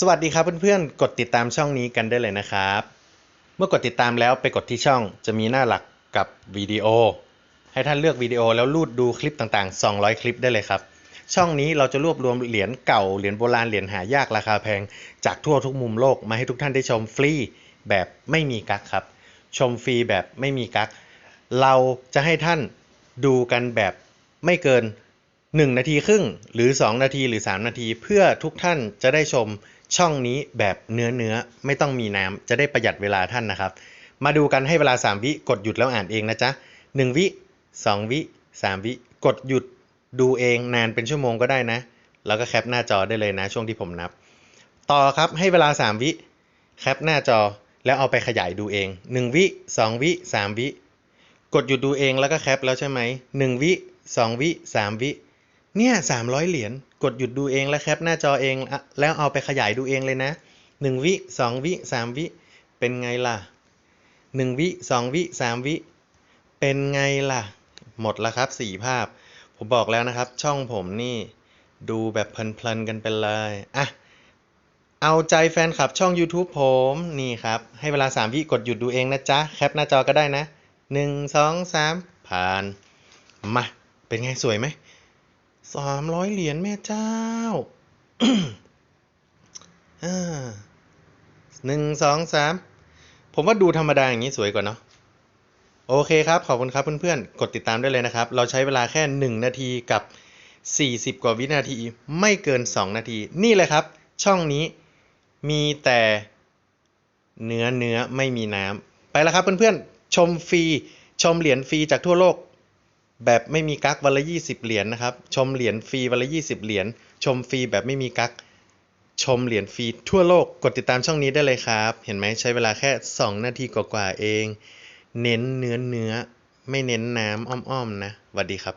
สวัสดีครับเพื่อนๆ กดติดตามช่องนี้กันได้เลยนะครับ เมื่อกดติดตามแล้วไปกดที่ช่องจะมีหน้าหลักกับวิดีโอ ให้ท่านเลือกวิดีโอแล้วลูดดูคลิปต่างๆ 200 คลิปได้เลยครับ ช่องนี้เราจะรวบรวมเหรียญเก่า เหรียญโบราณ เหรียญหายากราคาแพง จากทั่วทุกมุมโลกมาให้ทุกท่านได้ชมฟรีแบบไม่มีกักครับ ชมฟรีแบบไม่มีกัก เราจะให้ท่านดูกันแบบไม่เกิน 1 นาทีครึ่ง หรือ 2 นาทีหรือ 3 นาที เพื่อทุกท่านจะได้ชม ช่องนี้แบบเนื้อเนื้อๆไม่ต้องมีน้ำจะได้ประหยัดเวลาท่านนะครับ มาดูกันให้เวลา 3 วิกดหยุดแล้วอ่านเองนะจ๊ะ1 วิ 2 วิ 3 วิ กดหยุดดูเองนานเป็นชั่วโมงก็ได้นะ แล้วก็แคปหน้าจอได้เลยนะช่วงที่ผมนับ ต่อครับให้เวลา 3 วิ แคปหน้าจอแล้วเอาไปขยายดูเอง 1 วิ 2 วิ 3 วิ กดหยุดดูเองแล้วก็แคปแล้วใช่ไหมหนึ่งวิสองวิสามวิ เนี่ยสามร้อยเหรียญกดหยุดดูเองแล้วแคปหน้าจอเองแล้วเอาไปขยายดูเองเลยนะหนึ่งวิสองวิสามวิเป็นไงล่ะหนึ่งวิสองวิสามวิเป็นไงล่ะ หมดแล้วครับสี่ภาพ ผมบอกแล้วนะครับ ช่องผมนี่ดูแบบเพลินๆกันไปเลยอะเอาใจแฟนคลับช่อง YouTube ผมนี่ครับ ให้เวลา 3 วิกดหยุดดูเองนะจ๊ะ แคปหน้าจอก็ได้นะ 1 2 3 ผ่าน มา เป็นไงสวยไหม สามร้อยเหรียญแม่เจ้าาหนึ่งสองสามผมว่าดูธรรมดาอย่างนี้สวยกว่าเนาะโอเคครับ ขอบคุณครับเพื่อนๆ กดติดตามได้เลยนะครับ เราใช้เวลาแค่ 1 นาทีกับ 40 กว่าวินาที ไม่เกิน 2 นาที นี่เลยครับ ช่องนี้มีแต่เนื้อเนื้อไม่มีน้ำไปแล้วครับเพื่อนๆ ชมฟรี ชมเหรียญฟรีจากทั่วโลก แบบไม่มีกักวันละยี่สิบเหรียญนะครับ ชมเหรียญฟรีวันละยี่สิบเหรียญ ชมฟรีแบบไม่มีกัก ชมเหรียญฟรีทั่วโลก กดติดตามช่องนี้ได้เลยครับ เห็นไหมใช้เวลาแค่ 2 นาทีกว่าๆเอง เน้นเนื้อเนื้อ ไม่เน้นน้ำอ้อมๆนะสวัสดีครับ